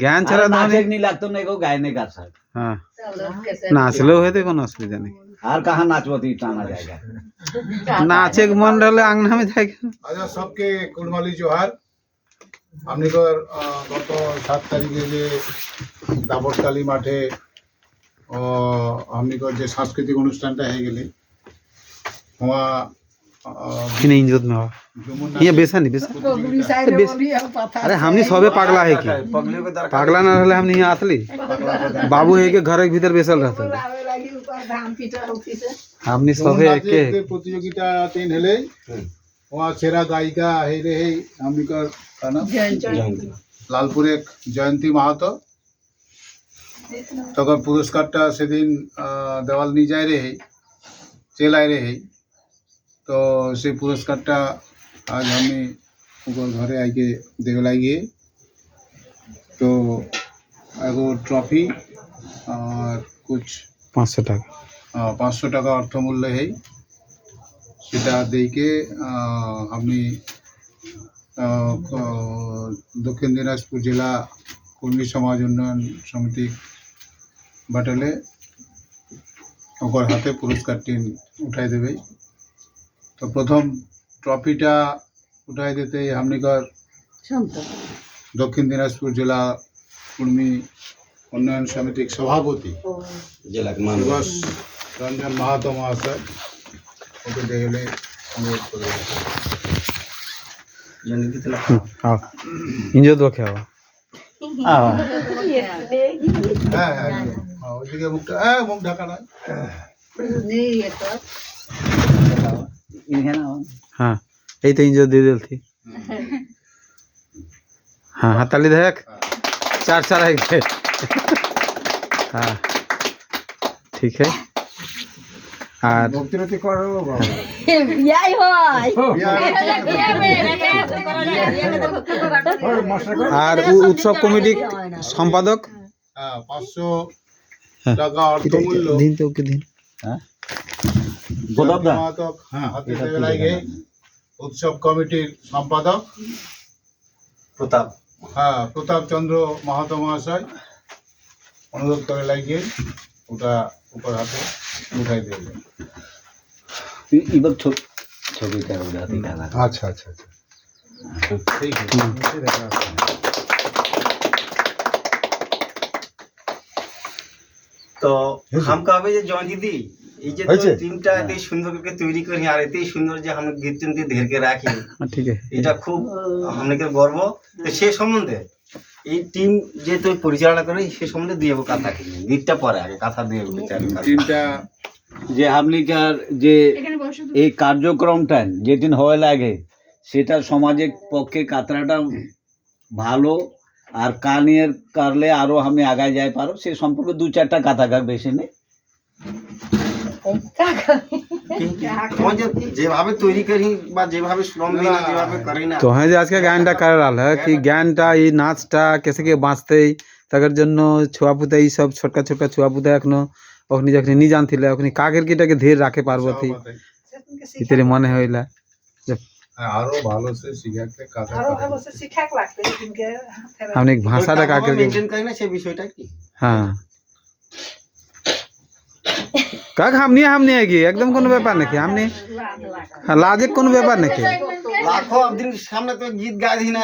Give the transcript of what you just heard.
জ্ঞান ছাড়া লাগতো না কেউ গায়ে নেই গাছ হ্যাঁ নাচলেও হয়তো কোনো অসুবিধা নেই আর কাহা নাচবো তুই টানা জায়গা নাচে মন ডালে আংনা মে জায়গা আচ্ছা সবকে কুলমালি জোহার আপনি গত সাত তারিখে যে দাবরকালী মাঠে আপনি যে সাংস্কৃতিক অনুষ্ঠানটা হয়ে গেলে হওয়া কিনে ইঞ্জত মে হওয়া যমুনা ইয়ে বেসানি বেশ বেশ अरे हमनी सबे पागला है की पागला ना रहले हमनी यहाँ असली बाबू है के घर के भीतर बेसल रहते हमनी सबे যমুনা একে যে প্রতিযোগিতা তিন হলে হওয়া সেরা গায়িকা হেরে হে আমনিকর কার নাম লালপুরে জয়ন্তী মাহাতো তখন পুরস্কারটা সেদিন আহ, দেওয়াল নিয়ে যায় রে চেলায় রে তো সেই পুরস্কারটা আজ আমি ওকর ঘরে আইকে দেওয়ালাই গিয়ে তো এগো ট্রফি আর কুছ পাঁচশো টাকা। পাঁচশো টাকা অর্থমূল্য হেই সেটা দিকে আহ, আমি দক্ষিণ দিনাজপুর জেলা কর্মী সমাজ উন্নয়ন সমিতি বাটলে ওকর হাতে পুরস্কারটি উঠাই দেবে। তো প্রথম ট্রফিটা উঠাই দিতে হামনিকর দক্ষিণ দিনাজপুর জেলা কুর্মি উন্নয়ন সমিতির সভাপতি জেলা রঞ্জন মাহাতো মহাশয় ওকে দেখলে অনুরোধ হ্যাঁ, হ্যাঁ হ্যাঁ ওইদিকে মুখটা হ্যাঁ মুখ ঢাকা নয়। হ্যাঁ এই তো ইঞ্জো দিয়ে দিল হ্যাঁ, হ্যাঁ হাতালি দেখ। চার চার হ্যাঁ ঠিক আর হয়। আর উৎসব কমিটি সম্পাদক? হ্যাঁ, হ্যাঁ দিন তো দিন। হ্যাঁ? মাহাতক হ্যাঁ হাতে দেবে লাগে উৎসব কমিটির সম্পাদক প্রতাপ হ্যাঁ প্রতাপ চন্দ্র মাহাতো মহাশয় অনুরোধ করে লাগে ওটা উপর হাতে উঠাই দেবে इधर छो ছবি का उधर दिखाना আচ্ছা আচ্ছা আচ্ছা ঠিক আছে তো हम कहबे जे जॉन दीदी এই যে টিমটা এত সুন্দর করে তৈরি করি আর এতই সুন্দর যে আমরা গীতটিমকে ধীরকে রাখি। হ্যাঁ, ঠিক আছে এটা খুব আমাদের গর্ব। তো সে সম্বন্ধে এই টিম যে তুই পরিচালনা করে সে সম্বন্ধে দিয়ে যাব কাঁথা কিনে গীতটা পরে আগে কাঁথা দিয়ে যাব টিমটা যে আপনার যে এই কার্যক্রমটা যেদিন হওয়া লাগে সেটা সমাজের পক্ষে কাতরাটা ভালো। আর কানের কারলে আরও আমি আগায় যাই পারো। সে সম্পর্কে দু চারটা কাঁথা কাক বেশি নেই। যেভাবে তৈরি করি বা যেভাবে শ্রম দিই না যেভাবে করি না তো হ্যাঁ যে আজকে গানটা করাল হ্যাঁ কি গানটা এই নাচটা কেসে কে বাঁচতেই তাদের জন্য ছোয়া পুতা এই সব ছোটকা ছোটকা ছোয়া পুতা এখনো অখনি যখন নি জানতিলে অখনি কাকের কিটাকে ধীর রাখে পার্বতী ইতরে মনে হইলা আরো ভালো সে শিখাতে কাকে আরো ভালো সে শিখাক লাগতে আপনি ভাষাটা কাকে মেনশন করেন না সেই বিষয়টা কি হ্যাঁ কাক হামনি হামনি है কি একদম কোনো ব্যাপার নাকি আপনি লাজে কোনো ব্যাপার নাকি লাখো দিন সামনে তো গীত গাই দিই না